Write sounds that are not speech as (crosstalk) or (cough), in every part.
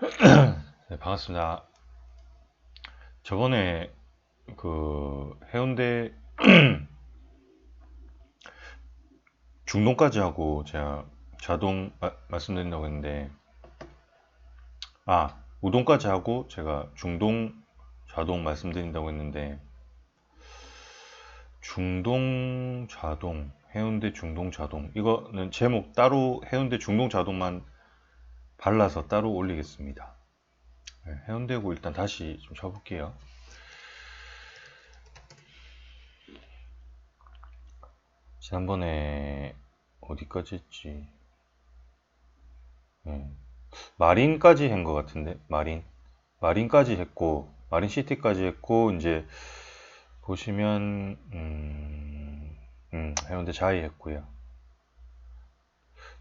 네, 반갑습니다. 저번에 그 해운대 (clears throat) 중동까지 하고 제가 자동 마- 말씀드린다고 했는데 아 우동까지 하고 제가 중동 자동 말씀드린다고 했는데 중동 자동 해운대 중동 자동 이거는 제목 따로 해운대 중동 자동만 발라서 따로 올리겠습니다. 네, 해운대고 일단 다시 좀 쳐볼게요. 지난번에 어디까지 했지? 네, 마린까지 한 것 같은데 마린 마린까지 했고 마린 시티까지 했고 이제 보시면 음, 음, 해운대 자이 했고요.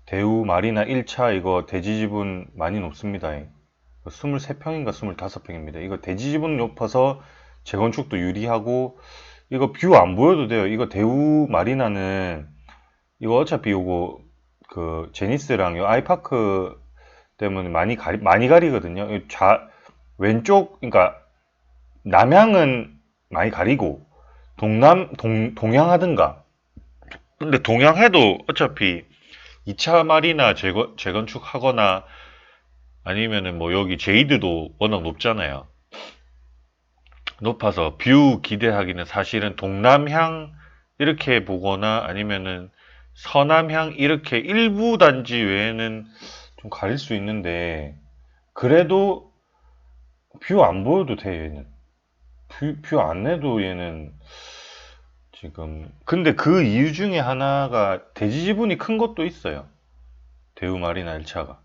대우 마리나 1차 이거 대지 지분 많이 높습니다. 23평인가 25평입니다. 이거 대지 지분 높아서 재건축도 유리하고 이거 뷰 안 보여도 돼요. 이거 대우 마리나는 이거 어차피 요거 그 제니스랑 요 아이파크 때문에 많이 가리 많이 가리거든요. 이좌 왼쪽 그러니까 남향은 많이 가리고 동남 동 동향 하든가. 근데 동향 해도 어차피 2차 마리나 재건 재건축하거나 아니면은 뭐 여기 제이드도 워낙 높잖아요. 높아서 뷰 기대하기는 사실은 동남향 이렇게 보거나 아니면은 서남향 이렇게 일부 단지 외에는 좀 가릴 수 있는데 그래도 뷰 안 보여도 돼 얘는 뷰 안 내도 얘는 지금. 근데 그 이유 중에 하나가 대지 지분이 큰 것도 있어요. 대우 마리나 1차가.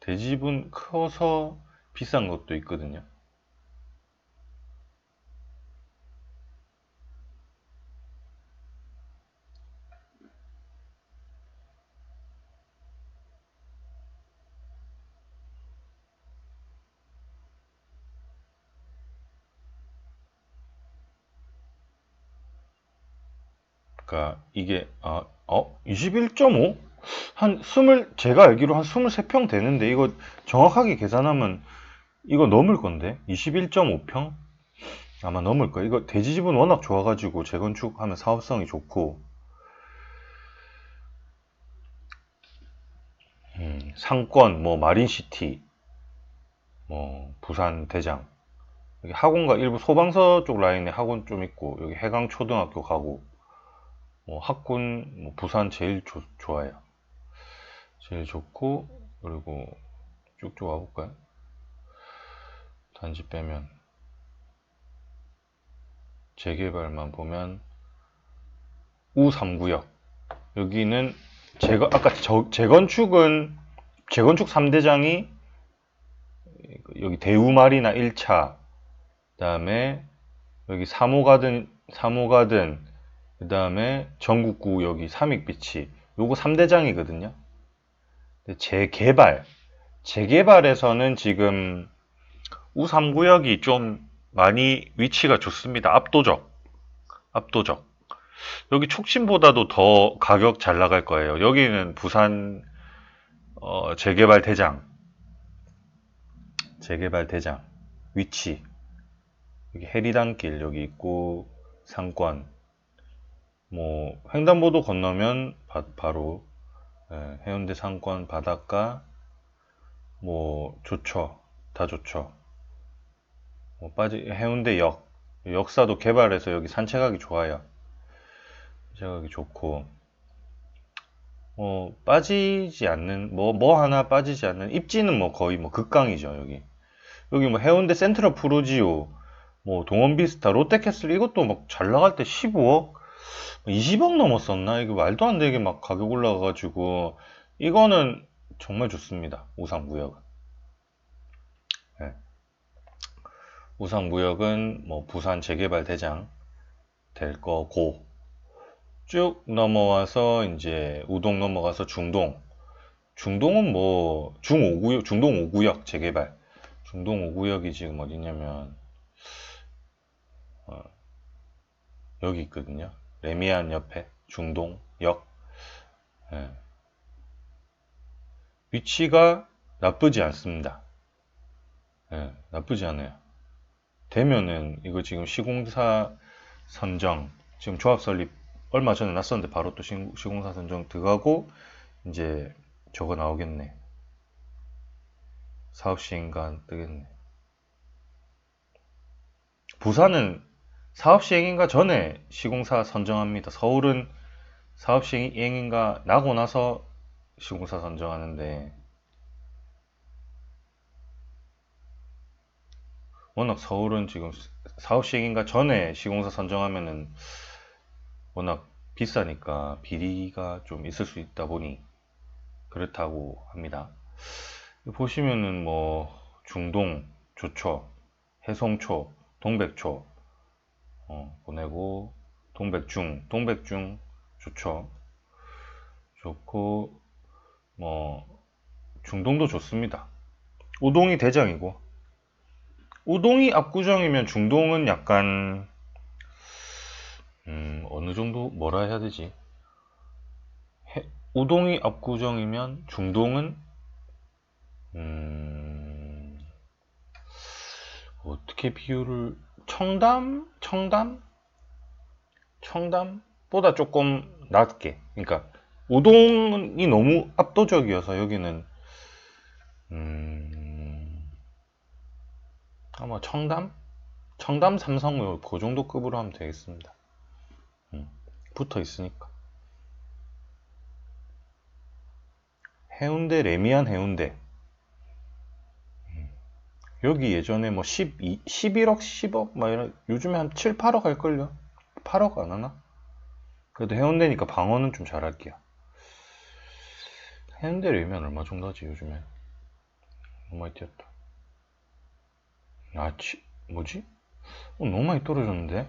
대지 지분 커서 비싼 것도 있거든요 그러니까 이게 아, 어? 21.5? 한 20, 제가 알기로 한 23평 되는데 이거 정확하게 계산하면 이거 넘을 건데 21.5평? 아마 넘을 거야. 이거 대지집은 워낙 좋아가지고 재건축하면 사업성이 좋고 음, 상권, 뭐 마린시티, 뭐 부산 대장 여기 학원가 일부 소방서 쪽 라인에 학원 좀 있고 여기 해강 초등학교 가고 뭐 학군 뭐 부산 제일 조- 좋아요. 제일 좋고 그리고 쭉쭉 와볼까요? 단지 빼면 재개발만 보면 우3구역 여기는 재건 아까 저- 재건축은 재건축 3대장이 여기 대우마리나 1차 그 다음에 여기 3호가든 3호가든 그 다음에 전국구 여기 삼익비치 요거 3대장이거든요. 재개발. 재개발에서는 지금 우3구역이 좀 많이 위치가 좋습니다. 압도적. 압도적. 여기 촉진보다도 더 가격 잘 나갈 거예요. 여기는 부산 어, 재개발 대장. 재개발 대장. 위치. 여기 해리단길 여기 있고 상권 뭐 횡단보도 건너면 바, 로 해운대 상권 바닷가 뭐 좋죠. 다 좋죠. 뭐 빠지 해운대역. 역사도 개발해서 여기 산책하기 좋아요. 산책하기 좋고. 뭐 빠지지 않는 뭐뭐 하나 빠지지 않는 입지는 뭐 거의 뭐 극강이죠 여기. 여기 뭐 해운대 센트럴 프루지오 뭐 동원비스타 롯데캐슬 이것도 막 잘 나갈 때 15억 20억 넘었었나? 이거 말도 안 되게 막 가격 올라가가지고 이거는 정말 좋습니다. 우상무역은. 네. 우상무역은 뭐 부산 재개발 대장 될 거고 쭉 넘어와서 이제 우동 넘어가서 중동. 중동은 뭐 중5구역, 중동 5구역 재개발. 중동 5구역이 지금 어디냐면 어, 여기 있거든요. 레미안 옆에 중동 역 예. 위치가 나쁘지 않습니다. 예, 나쁘지 않아요. 되면은 이거 지금 시공사 선정 지금 조합 설립 얼마 전에 났었는데 바로 또 시, 시공사 선정 들어가고 이제 저거 나오겠네. 사업 시행관 뜨겠네. 부산은 사업 시행인가 전에 시공사 선정합니다. 서울은 사업 시행인가 나고 나서 시공사 선정하는데 워낙 서울은 지금 사업 시행인가 전에 시공사 선정하면은 워낙 비싸니까 비리가 좀 있을 수 있다 보니 그렇다고 합니다. 보시면은 뭐 중동 좋죠. 해송초, 동백초 어, 보내고 동백중, 동백중 좋죠. 좋고 뭐 중동도 좋습니다. 우동이 대장이고 우동이 압구정이면 중동은 약간 음, 어느 정도 뭐라 해야 되지? 해- 우동이 압구정이면 중동은 음, 어떻게 비유를 청담? 청담? 청담보다 조금 낮게. 그러니까 우동이 너무 압도적이어서 여기는 음, 아마 청담? 청담 삼성 그 정도 급으로 하면 되겠습니다. 음, 붙어 있으니까. 해운대 레미안 해운대. 여기 예전에 뭐 12, 11억, 10억 막 이런 요즘에 한 7, 8억 할걸요? 8억 안 하나? 그래도 해운대니까 방어는 좀 잘할게요. 해운대 레미안 얼마 정도 하지 요즘에? 너무 많이 뛰었다. 아, 치, 뭐지? 어, 너무 많이 떨어졌는데?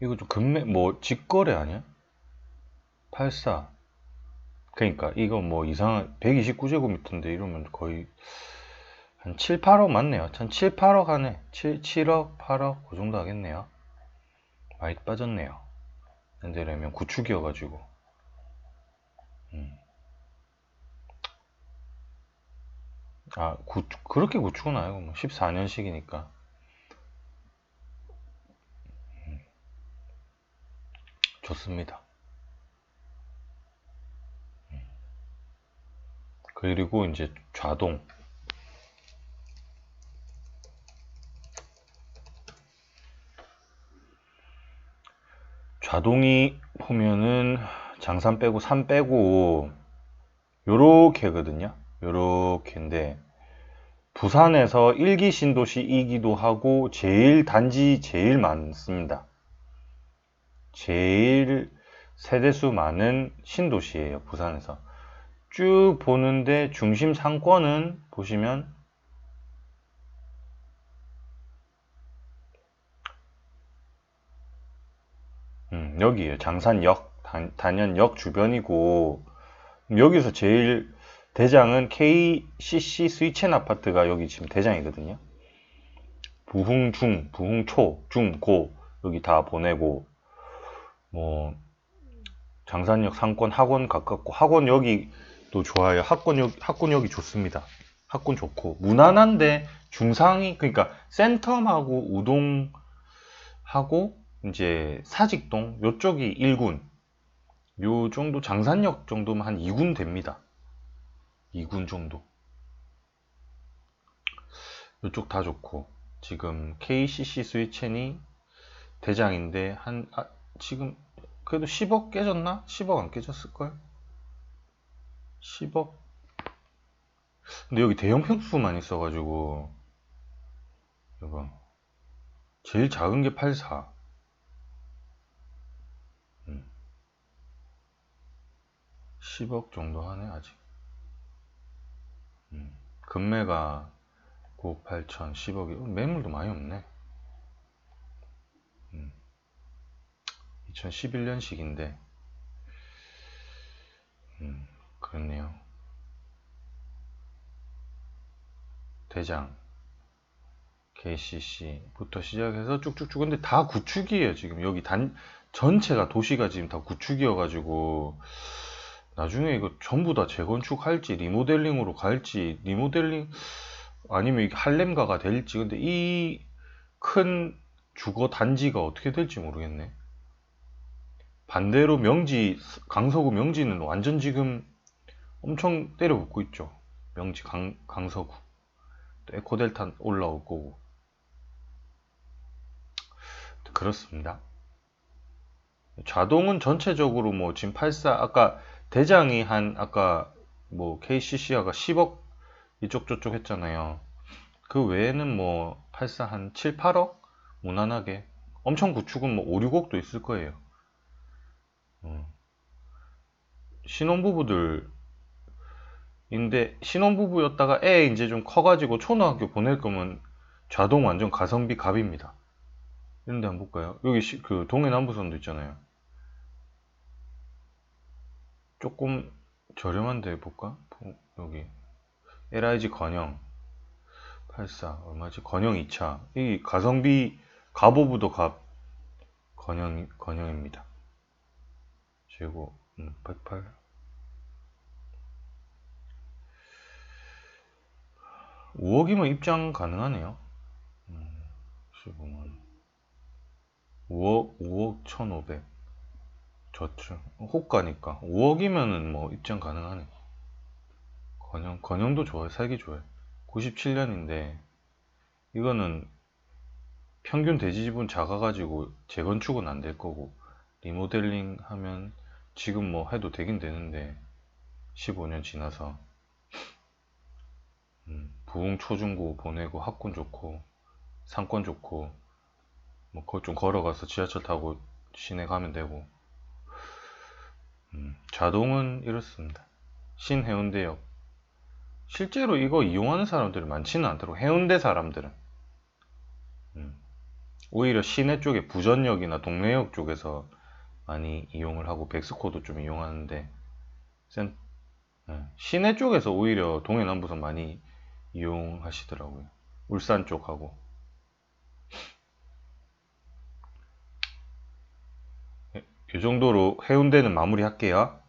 이거 좀 금매, 뭐, 직거래 아니야? 84. 그러니까, 이거 뭐 이상한, 129제곱미터인데 이러면 거의 한 7, 8억 맞네요. 한 7, 8억 하네. 7, 7억, 8억, 그 정도 하겠네요. 많이 빠졌네요. 현재라면 구축이어가지고. 음. 아, 구, 그렇게 구축은 아니고, 뭐, 14년식이니까. 좋습니다. 그리고 이제 좌동. 좌동이 보면은 장산 빼고 산 빼고 요렇게거든요. 요렇게인데 부산에서 1기 신도시이기도 하고 제일 단지 제일 많습니다. 제일 세대수 많은 신도시예요. 부산에서. 쭉 보는데 중심 상권은 보시면 음, 여기에요. 장산역, 단, 단연역 주변이고 여기서 제일 대장은 KCC 스위첸 아파트가 여기 지금 대장이거든요. 부흥 중, 부흥 초, 중, 고 여기 다 보내고 뭐 장산역 상권 학원 가깝고 학원 여기도 좋아요. 학권역 학권역이 좋습니다. 학권 좋고 무난한데 중상이 그러니까 센텀하고 우동하고 이제 사직동 요쪽이 1군 요 정도 장산역 정도면 한 2군 됩니다. 2군 정도. 요쪽 다 좋고 지금 KCC 스위첸이 대장인데 한 아, 지금 그래도 10억 깨졌나? 10억 안 깨졌을걸? 10억? 근데 여기 대형 평수만 있어가지고 이거 제일 작은 게 84. 10억 정도 하네 아직. 음. 금매가 9억 8천 10억이 매물도 많이 없네. 2011년식인데, 음, 그렇네요. 대장, KCC부터 시작해서 쭉쭉쭉. 근데 다 구축이에요, 지금. 여기 단, 전체가 도시가 지금 다 구축이어가지고, 나중에 이거 전부 다 재건축할지 리모델링으로 갈지 리모델링 아니면 이게 할렘가가 될지 근데 이 큰 주거 단지가 어떻게 될지 모르겠네. 반대로 명지 강서구 명지는 완전 지금 엄청 때려붙고 있죠. 명지 강, 강서구 또 에코델타 올라올 거고 그렇습니다. 자동은 전체적으로 뭐 지금 84 아까 대장이 한 아까 뭐 KCC아가 10억 이쪽 저쪽 했잖아요. 그 외에는 뭐84한 7, 8억 무난하게 엄청 구축은 뭐 5, 6억도 있을 거예요. 음. 신혼부부들 인데 신혼부부였다가 애 이제 좀 커가지고 초등학교 보낼 거면 자동 완전 가성비 갑입니다. 이런데 한번 볼까요? 여기 시- 그 동해남부선도 있잖아요. 조금 저렴한데 볼까? 보- 여기 LIG 건영 84 얼마지? 건영 2차 이 가성비 가보부도 갑 건영 건영입니다. 재고 음, 108 5억이면 입장 가능하네요. 음, 15만 5억 5억 1,500 저축 호가니까 5억이면은 뭐 입장 가능하네. 건영 건영도 좋아요. 살기 좋아요. 97년인데 이거는 평균 대지 지분 작아가지고 재건축은 안 될 거고 리모델링 하면 지금 뭐 해도 되긴 되는데 15년 지나서 음, 부흥 초중고 보내고 학군 좋고 상권 좋고 뭐 그거 좀 걸어가서 지하철 타고 시내 가면 되고 음, 자동은 이렇습니다. 신해운대역 실제로 이거 이용하는 사람들이 많지는 않더라고 해운대 사람들은 음, 오히려 시내 쪽에 부전역이나 동래역 쪽에서 많이 이용을 하고 백스코도 좀 이용하는데 센- 예, 시내 쪽에서 오히려 동해남부선 많이 이용하시더라고요. 울산 쪽하고. 이 정도로 해운대는 마무리할게요.